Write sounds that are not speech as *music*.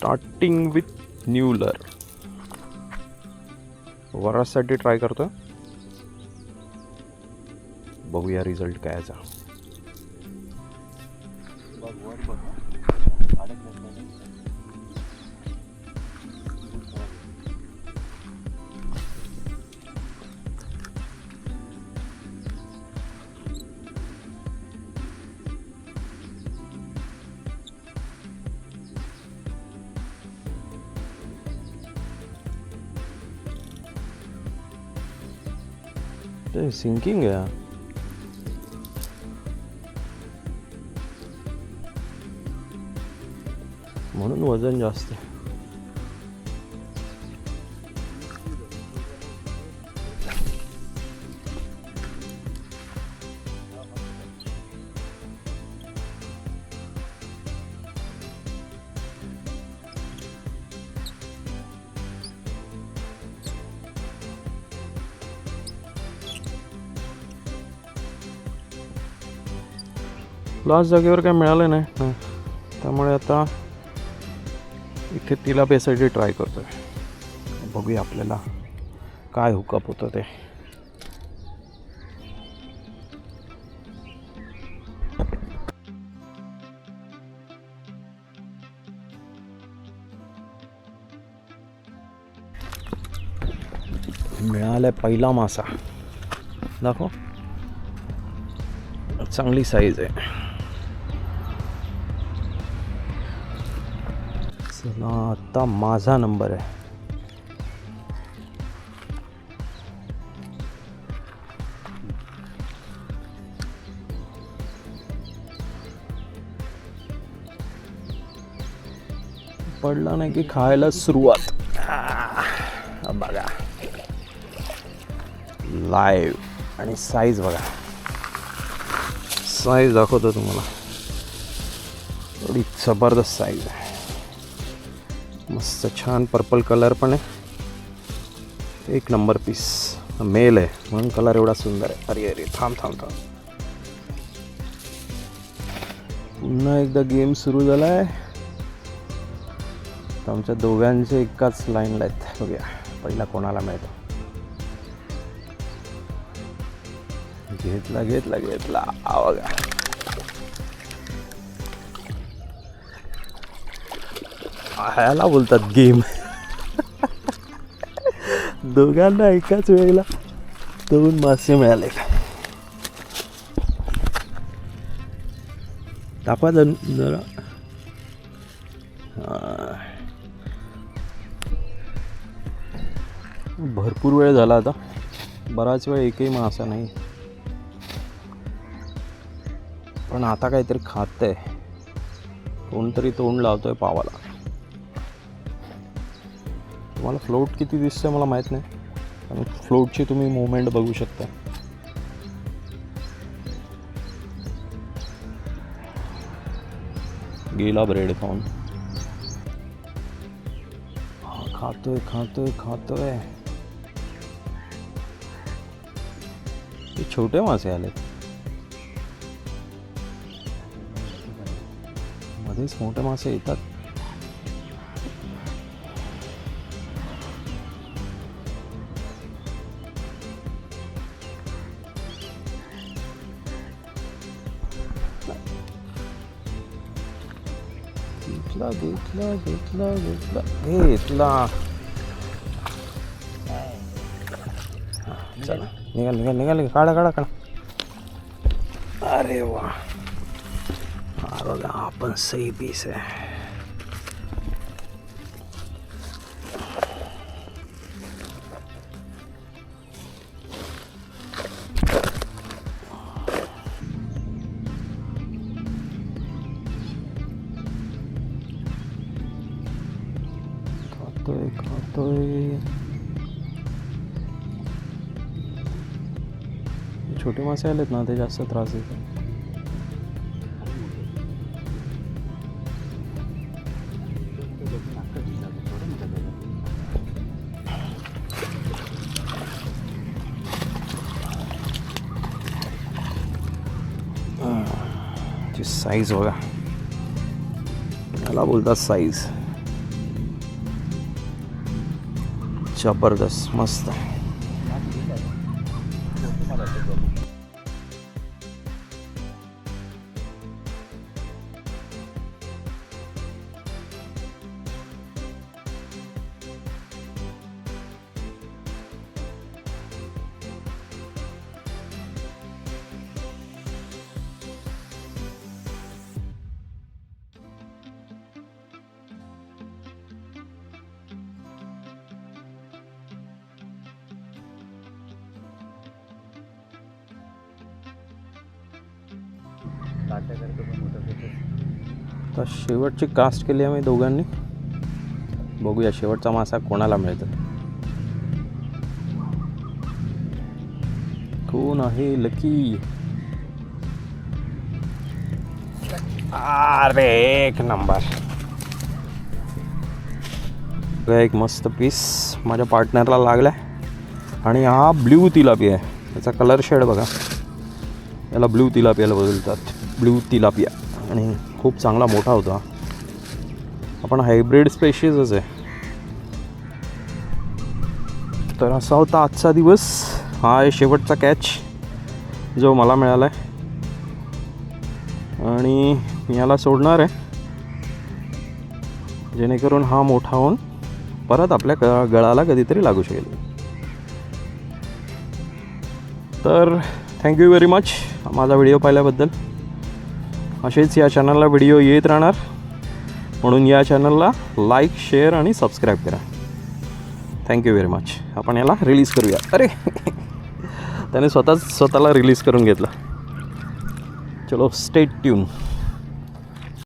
Starting with न्यूलर वरासाठी try करतो बघूया रिझल्ट काय याचा बघ सिंकिंग आहे म्हणून वजन जास्त आहे लास्ट जागेवर काय मिळालं नाही. त्यामुळे आता इथे तिला बेसाठी ट्राय करतोय. बघूया आपल्याला काय हुकअप होतं ते. मिळालाय पहिला मासा. दाखव. चांगली साईज आहे. चला आता माझा नंबर आहे. पडला नाही की खायला सुरुवात. बघा. लाईव्ह आणि साईज बघा. साईज दाखवतो तुम्हाला. एवढी जबरदस्त साईज आहे. मस्त छान पर्पल कलर पण आहे. एक नंबर पीस मेल आहे म्हणून कलर एवढा सुंदर आहे. अरे अरे थांब थांब थांब. पुन्हा एकदा गेम सुरू झाला आहे तर आमच्या दोघांचे एकाच लाईनला आहेत. बघूया पहिला कोणाला मिळतो? घेतला घेतला घेतला. हा ह्याला बोलतात गेम दोघांना एकाच वेळेला दोन मासे मिळाले. दाखवा जण जरा भरपूर वेळ झाला आता. बराच वेळ एकही मासा नाही. पण आता काहीतरी खात आहे कोणतरी तोंड लावतोय पावाला. तुम्हाला फ्लोट किती दिसतंय मला माहीत नाही कारण फ्लोटची तुम्ही मुवमेंट बघू शकता. गेला ब्रेड खाऊन. हा, खातोय खातोय खातोय. छोटे मासे आले मध्येच मोठे मासे येतात. घेतला घेतला घेतला घेतला घेतला चला. निघाल निघाल निघाल काढा काढा काढा. अरे वा. अरे बघा सही पीस आहे. खातोय छोटे मासे आलेत ना ते जास्त त्रास देतात साईज बघा मला बोलतात साईज जबरदस्त मस्त. तर शेवटची कास्ट केली आम्ही दोघांनी. बघूया शेवटचा मासा कोणाला मिळतो? कोण आहे लकी अरे एक नंबर एक मस्त पीस माझ्या पार्टनरला लागला आणि हा ब्ल्यू तिलापी आहे. त्याचा कलर शेड बघा. याला ब्ल्यू तिलापियाला बदलतात. Blue tilapia. आणि खूप चांगला मोठा होता. आपण हायब्रिड स्पेशीजच आहे. तर असा होता आजचा दिवस. हा आहे शेवटचा कॅच जो मला मिळाला आहे आणि मी याला सोडणार आहे. जेणेकरून हा मोठा होऊन परत आपल्या ग गळाला कधीतरी लागू शकेल. तर थँक्यू व्हेरी मच माझा व्हिडिओ पाहिल्याबद्दल. असेच या चॅनलला व्हिडिओ येत राहणार. म्हणून या चॅनलला लाईक शेअर आणि सबस्क्राईब करा. थँक्यू व्हेरी मच आपण याला रिलीज करूया. अरे! *laughs* त्याने स्वतःच स्वतःला रिलीज करून घेतलं. चलो स्टेट ट्यून